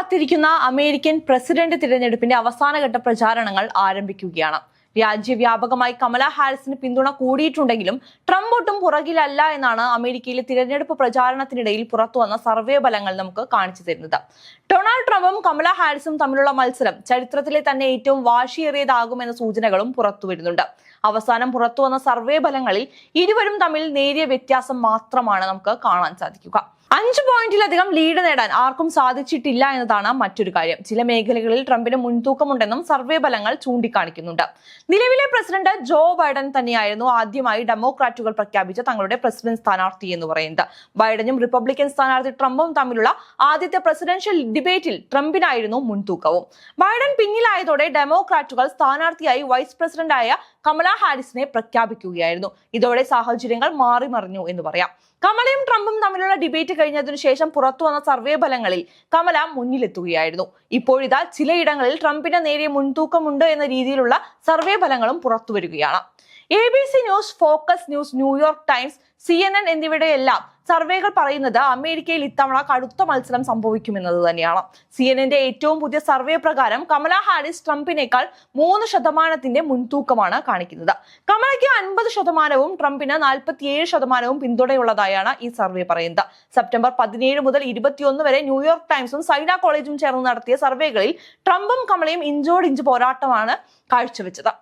കാത്തിരിക്കുന്ന American president തിരഞ്ഞെടുപ്പിന്റെ അവസാനഘട്ട പ്രചാരണങ്ങൾ ആരംഭിക്കുകയാണ്. രാജ്യവ്യാപകമായി കമല ഹാരിസിന് പിന്തുണ കൂടിയിട്ടുണ്ടെങ്കിലും ട്രംപ് ഒട്ടും പുറകിലല്ല എന്നാണ് അമേരിക്കയിലെ തിരഞ്ഞെടുപ്പ് പ്രചാരണത്തിനിടയിൽ പുറത്തുവന്ന സർവേ ഫലങ്ങൾ നമുക്ക് കാണിച്ചു തരുന്നത്. ഡൊണാൾഡ് ട്രംപും കമല ഹാരിസും തമ്മിലുള്ള മത്സരം ചരിത്രത്തിലെ തന്നെ ഏറ്റവും വാശിയേറിയതാകുമെന്ന സൂചനകളും പുറത്തുവരുന്നുണ്ട് അവസാനം പുറത്തുവന്ന സർവേ ഫലങ്ങളിൽ ഇരുവരും തമ്മിൽ നേരിയ വ്യത്യാസം മാത്രമാണ് നമുക്ക് കാണാൻ സാധിക്കുക. അഞ്ച് പോയിന്റിലധികം ലീഡ് നേടാൻ ആർക്കും സാധിച്ചിട്ടില്ല എന്നതാണ് മറ്റൊരു കാര്യം. ചില മേഖലകളിൽ ട്രംപിന് മുൻതൂക്കമുണ്ടെന്നും സർവേ ഫലങ്ങൾ ചൂണ്ടിക്കാണിക്കുന്നുണ്ട്. നിലവിലെ പ്രസിഡന്റ് ജോ ബൈഡൻ തന്നെയായിരുന്നു ആദ്യമായി ഡെമോക്രാറ്റുകൾ പ്രഖ്യാപിച്ച തങ്ങളുടെ പ്രസിഡന്റ് സ്ഥാനാർത്ഥി എന്ന് പറയുന്നത്. ബൈഡനും റിപ്പബ്ലിക്കൻ സ്ഥാനാർത്ഥി ട്രംപും തമ്മിലുള്ള ആദ്യത്തെ പ്രസിഡൻഷ്യൽ ഡിബേറ്റിൽ ട്രംപിനായിരുന്നു മുൻതൂക്കവും. ബൈഡൻ പിന്നിലായതോടെ ഡെമോക്രാറ്റുകൾ സ്ഥാനാർത്ഥിയായി വൈസ് പ്രസിഡന്റായ കമല ഹാരിസിനെ പ്രഖ്യാപിക്കുകയായിരുന്നു. ഇതോടെ സാഹചര്യങ്ങൾ മാറിമറിഞ്ഞു എന്ന് പറയാം. കമലയും ട്രംപും തമ്മിലുള്ള ഡിബേറ്റ് കഴിഞ്ഞതിനു ശേഷം പുറത്തു വന്ന സർവേ ഫലങ്ങളിൽ കമല മുന്നിലെത്തുകയായിരുന്നു. ഇപ്പോഴിതാ ചിലയിടങ്ങളിൽ ട്രംപിന് നേരിയ മുൻതൂക്കമുണ്ട് എന്ന രീതിയിലുള്ള സർവേ ഫലങ്ങളും പുറത്തു വരികയാണ് A B C news focus news New York Times C N N എന്നിവയുടെയെല്ലാം സർവേകൾ പറയുന്നത് അമേരിക്കയിൽ ഇത്തവണ കടുത്ത മത്സരം സംഭവിക്കുമെന്നത് തന്നെയാണ്. സി എൻ എന്റെ ഏറ്റവും പുതിയ സർവേ പ്രകാരം കമല ഹാരിസ് ട്രംപിനേക്കാൾ മൂന്ന് ശതമാനത്തിന്റെ മുൻതൂക്കമാണ് കാണിക്കുന്നത്. കമലയ്ക്ക് അൻപത് ശതമാനവും ട്രംപിന് നാൽപ്പത്തിയേഴ് ശതമാനവും പിന്തുണയുള്ളതായാണ് ഈ സർവേ പറയുന്നത്. സെപ്റ്റംബർ പതിനേഴ് മുതൽ ഇരുപത്തിയൊന്ന് വരെ ന്യൂയോർക്ക് ടൈംസും സൈന കോളേജും ചേർന്ന് നടത്തിയ സർവേകളിൽ ട്രംപും കമലയും ഇഞ്ചോടിഞ്ച് പോരാട്ടമാണ് കാഴ്ചവെച്ചത്.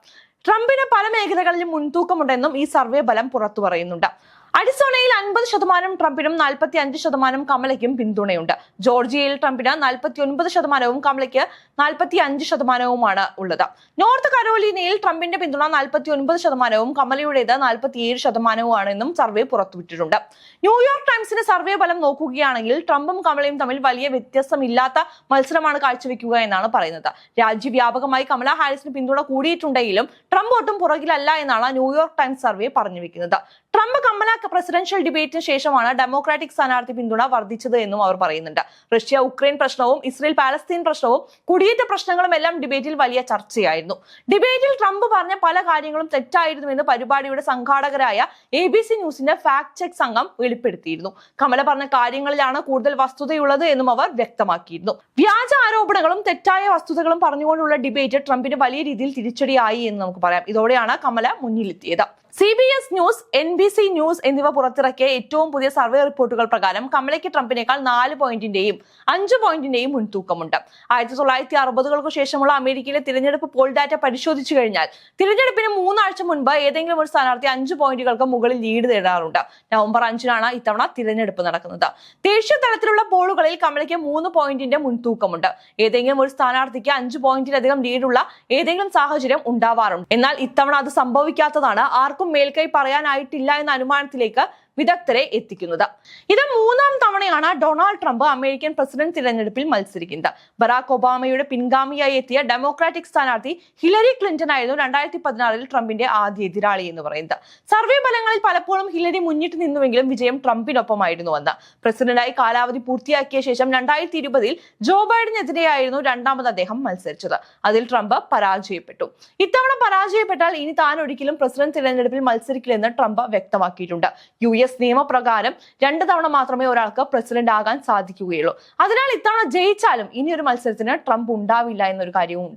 ട്രംപിന് പല മേഖലകളിലും മുൻതൂക്കമുണ്ടെന്നും ഈ സർവേ ഫലം പുറത്തു പറയുന്നുണ്ട്. അരിസോണയിൽ അൻപത് ശതമാനം ട്രംപിനും നാൽപ്പത്തി അഞ്ച് ശതമാനം കമലയ്ക്കും പിന്തുണയുണ്ട്. ജോർജിയയിൽ ട്രംപിന് നാൽപ്പത്തി ഒൻപത് ശതമാനവും കമലയ്ക്ക് നാൽപ്പത്തി അഞ്ച് ശതമാനവുമാണ് ഉള്ളത്. നോർത്ത് കരോലിനയിൽ ട്രംപിന്റെ പിന്തുണ നാൽപ്പത്തി ഒൻപത് ശതമാനവും കമലയുടേത് നാൽപ്പത്തിയേഴ് ശതമാനവുമാണെന്നും സർവേ പുറത്തുവിട്ടിട്ടുണ്ട്. ന്യൂയോർക്ക് ടൈംസിന്റെ സർവേ ഫലം നോക്കുകയാണെങ്കിൽ ട്രംപും കമലയും തമ്മിൽ വലിയ വ്യത്യാസമില്ലാത്ത മത്സരമാണ് കാഴ്ചവെക്കുക എന്നാണ് പറയുന്നത്. രാജ്യവ്യാപകമായി കമല ഹാരിസിന് പിന്തുണ കൂടിയിട്ടുണ്ടെങ്കിലും ട്രംപ് ഒട്ടും പുറകിലല്ല എന്നാണ് ന്യൂയോർക്ക് ടൈംസ് സർവേ പറഞ്ഞു വെക്കുന്നത് കമല പ്രസിഡൻഷ്യൽ ഡിബേറ്റിന് ശേഷമാണ് ഡെമോക്രാറ്റിക് സ്ഥാനാർത്ഥി പിന്തുണ വർദ്ധിച്ചത് എന്നും അവർ പറയുന്നുണ്ട്. റഷ്യ ഉക്രൈൻ പ്രശ്നവും ഇസ്രയേൽ പാലസ്തീൻ പ്രശ്നവും കുടിയേറ്റ പ്രശ്നങ്ങളും എല്ലാം ഡിബേറ്റിൽ വലിയ ചർച്ചയായിരുന്നു. ഡിബേറ്റിൽ ട്രംപ് പറഞ്ഞ പല കാര്യങ്ങളും തെറ്റായിരുന്നു എന്ന് പരിപാടിയുടെ സംഘാടകരായ എ ബി സി ന്യൂസിന്റെ ഫാക്ട് ചെക്ക് സംഘം വെളിപ്പെടുത്തിയിരുന്നു. കമല പറഞ്ഞ കാര്യങ്ങളിലാണ് കൂടുതൽ വസ്തുതയുള്ളത് എന്നും അവർ വ്യക്തമാക്കിയിരുന്നു. വ്യാജ ആരോപണങ്ങളും തെറ്റായ വസ്തുതകളും പറഞ്ഞുകൊണ്ടുള്ള ഡിബേറ്റ് ട്രംപിന് വലിയ രീതിയിൽ തിരിച്ചടിയായി എന്ന് നമുക്ക് പറയാം. ഇതോടെയാണ് Kamala മുന്നിലെത്തിയത്. C B S news N B C news എന്നിവ പുറത്തിറക്കിയ ഏറ്റവും പുതിയ സർവേ റിപ്പോർട്ടുകൾ പ്രകാരം കമലയ്ക്ക് ട്രംപിനേക്കാൾ നാല് പോയിന്റിന്റെയും അഞ്ച് പോയിന്റിന്റെയും മുൻതൂക്കമുണ്ട്. ആയിരത്തി തൊള്ളായിരത്തി അറുപതുകൾക്ക് ശേഷമുള്ള അമേരിക്കയിലെ തിരഞ്ഞെടുപ്പ് പോൾ ഡാറ്റ പരിശോധിച്ചു കഴിഞ്ഞാൽ തിരഞ്ഞെടുപ്പിന് മൂന്നാഴ്ച മുൻപ് ഏതെങ്കിലും ഒരു സ്ഥാനാർത്ഥി അഞ്ച് പോയിന്റുകൾക്ക് മുകളിൽ ലീഡ് നേടാറുണ്ട്. നവംബർ അഞ്ചിനാണ് ഇത്തവണ തിരഞ്ഞെടുപ്പ് നടക്കുന്നത്. ദേശീയ തലത്തിലുള്ള പോളുകളിൽ കമലയ്ക്ക് മൂന്ന് പോയിന്റിന്റെ മുൻതൂക്കമുണ്ട്. ഏതെങ്കിലും ഒരു സ്ഥാനാർത്ഥിക്ക് അഞ്ച് പോയിന്റിലധികം ലീഡുള്ള ഏതെങ്കിലും സാഹചര്യം ഉണ്ടാവാറുണ്ട്. എന്നാൽ ഇത്തവണ അത് സംഭവിക്കാത്തതാണ് ആർക്കും മേൽക്കൈ പറയാനായിട്ടില്ല എന്ന लेकर വിദഗ്ധരെ എത്തിക്കുന്നത്. ഇത് മൂന്നാം തവണയാണ് ഡൊണാൾഡ് ട്രംപ് അമേരിക്കൻ പ്രസിഡന്റ് തിരഞ്ഞെടുപ്പിൽ മത്സരിക്കുന്നത്. ബറാക് ഒബാമയുടെ പിൻഗാമിയായി എത്തിയ ഡെമോക്രാറ്റിക് സ്ഥാനാർത്ഥി ഹിലരി ക്ലിന്റൺ ആയിരുന്നു രണ്ടായിരത്തി പതിനാറിൽ ട്രംപിന്റെ ആദ്യ എതിരാളി എന്ന് പറയുന്നത്. സർവേ ഫലങ്ങളിൽ പലപ്പോഴും ഹിലരി മുന്നിട്ട് നിന്നുവെങ്കിലും വിജയം ട്രംപിനൊപ്പമായിരുന്നു വന്ന് പ്രസിഡന്റായി കാലാവധി പൂർത്തിയാക്കിയ ശേഷം രണ്ടായിരത്തി ഇരുപതിൽ ജോ ബൈഡനെതിരെയായിരുന്നു രണ്ടാമത് അദ്ദേഹം മത്സരിച്ചത്. അതിൽ ട്രംപ് പരാജയപ്പെട്ടു. ഇത്തവണ പരാജയപ്പെട്ടാൽ ഇനി താൻ ഒരിക്കലും പ്രസിഡന്റ് തിരഞ്ഞെടുപ്പിൽ മത്സരിക്കില്ലെന്ന് ട്രംപ് വ്യക്തമാക്കിയിട്ടുണ്ട്. യു എസ് നിയമപ്രകാരം രണ്ട് തവണ മാത്രമേ ഒരാൾക്ക് പ്രസിഡന്റ് ആകാൻ സാധിക്കുകയുള്ളൂ. അതിനാൽ ഇത്തവണ ജയിച്ചാലും ഇനി ഒരു മത്സരത്തിന് ട്രംപ് ഉണ്ടാവില്ല എന്നൊരു കാര്യവും ഉണ്ട്